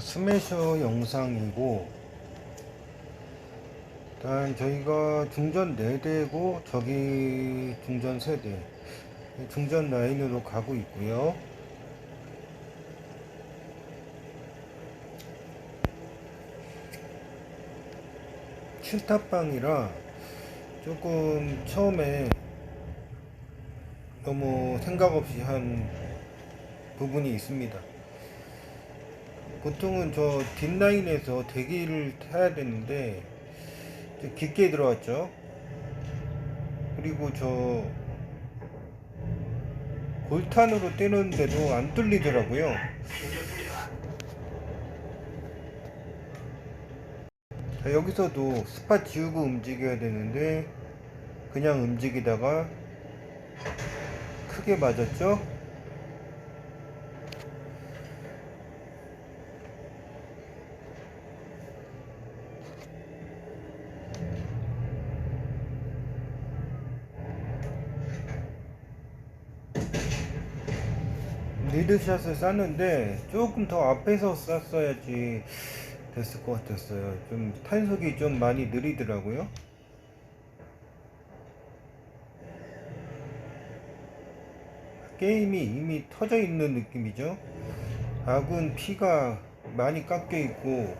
스매셔 영상이고 일단 저희가 중전 4대고 저기 중전 3대 중전 라인으로 가고 있고요 칠탑방이라 조금 처음에 너무 생각 없이 한 부분이 있습니다. 보통은 저 뒷라인에서 대기를 타야 되는데 좀 깊게 들어왔죠. 그리고 저 골탄으로 때렸는데도 안 뚫리더라고요. 자, 여기서도 스팟 지우고 움직여야 되는데 그냥 움직이다가 크게 맞았죠? 리드샷을 쐈는데 조금 더 앞에서 쐈어야지 됐을 것 같았어요. 좀 탄속이 좀 많이 느리더라고요. 게임이 이미 터져 있는 느낌이죠. 아군 피가 많이 깎여 있고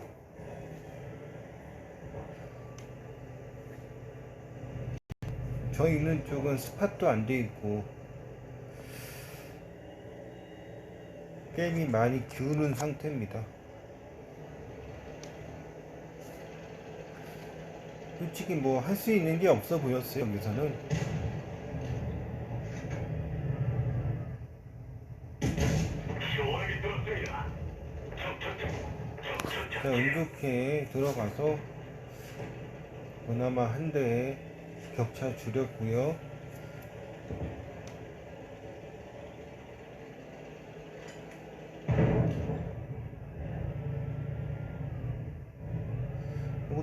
저 있는 쪽은 스팟도 안 돼 있고 게임이 많이 기울은 상태입니다. 솔직히 뭐 할 수 있는 게 없어 보였어요 여기서는. 자, 운 좋게 들어가서 그나마 한 대에 격차 줄였고요.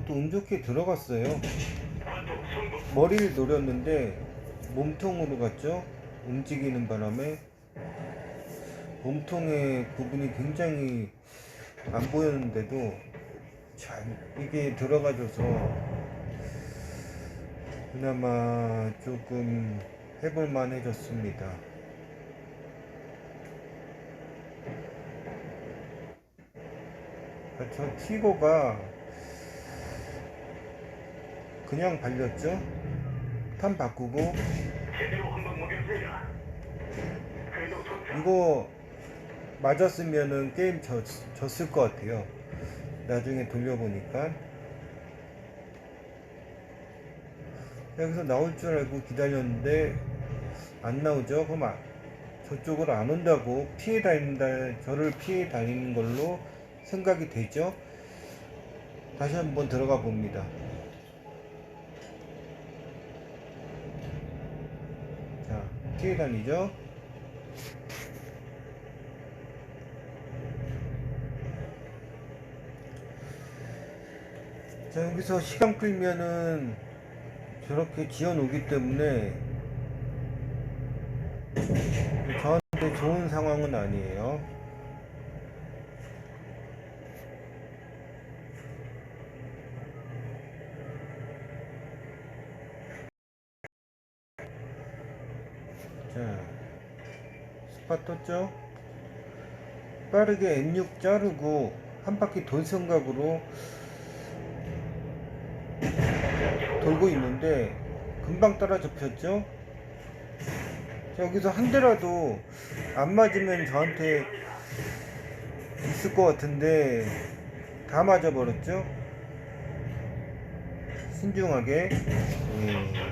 것도 운 좋게 들어갔어요. 머리를 노렸는데 몸통으로 갔죠. 움직이는 바람에 몸통의 부분이 굉장히 안 보였는데도 잘 이게 들어가줘서 그나마 조금 해볼만 해졌습니다. 아, 저 티고가 그냥 발렸죠? 탄 바꾸고. 이거 맞았으면은 게임 졌, 졌을 것 같아요. 나중에 돌려보니까. 여기서 나올 줄 알고 기다렸는데 안 나오죠? 그럼 아, 저쪽으로 안 온다고 피해 다닌다, 저를 피해 다니는 걸로 생각이 되죠? 다시 한번 들어가 봅니다. 자, 피해 다니죠? 자 여기서 시간 끌면은 저렇게 지어 놓기 때문에 저한테 좋은 상황은 아니에요. 자, 스팟 떴죠? 빠르게 N6 자르고 한 바퀴 돌 생각으로 돌고 있는데 금방 따라 접혔죠? 자, 여기서 한 대라도 안 맞으면 저한테 있을 것 같은데 다 맞아버렸죠? 신중하게 예,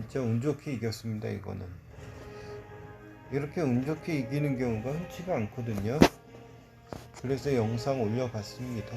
진짜 운 좋게 이겼습니다 이거는. 이렇게 운 좋게 이기는 경우가 흔치가 않거든요. 그래서 영상 올려봤습니다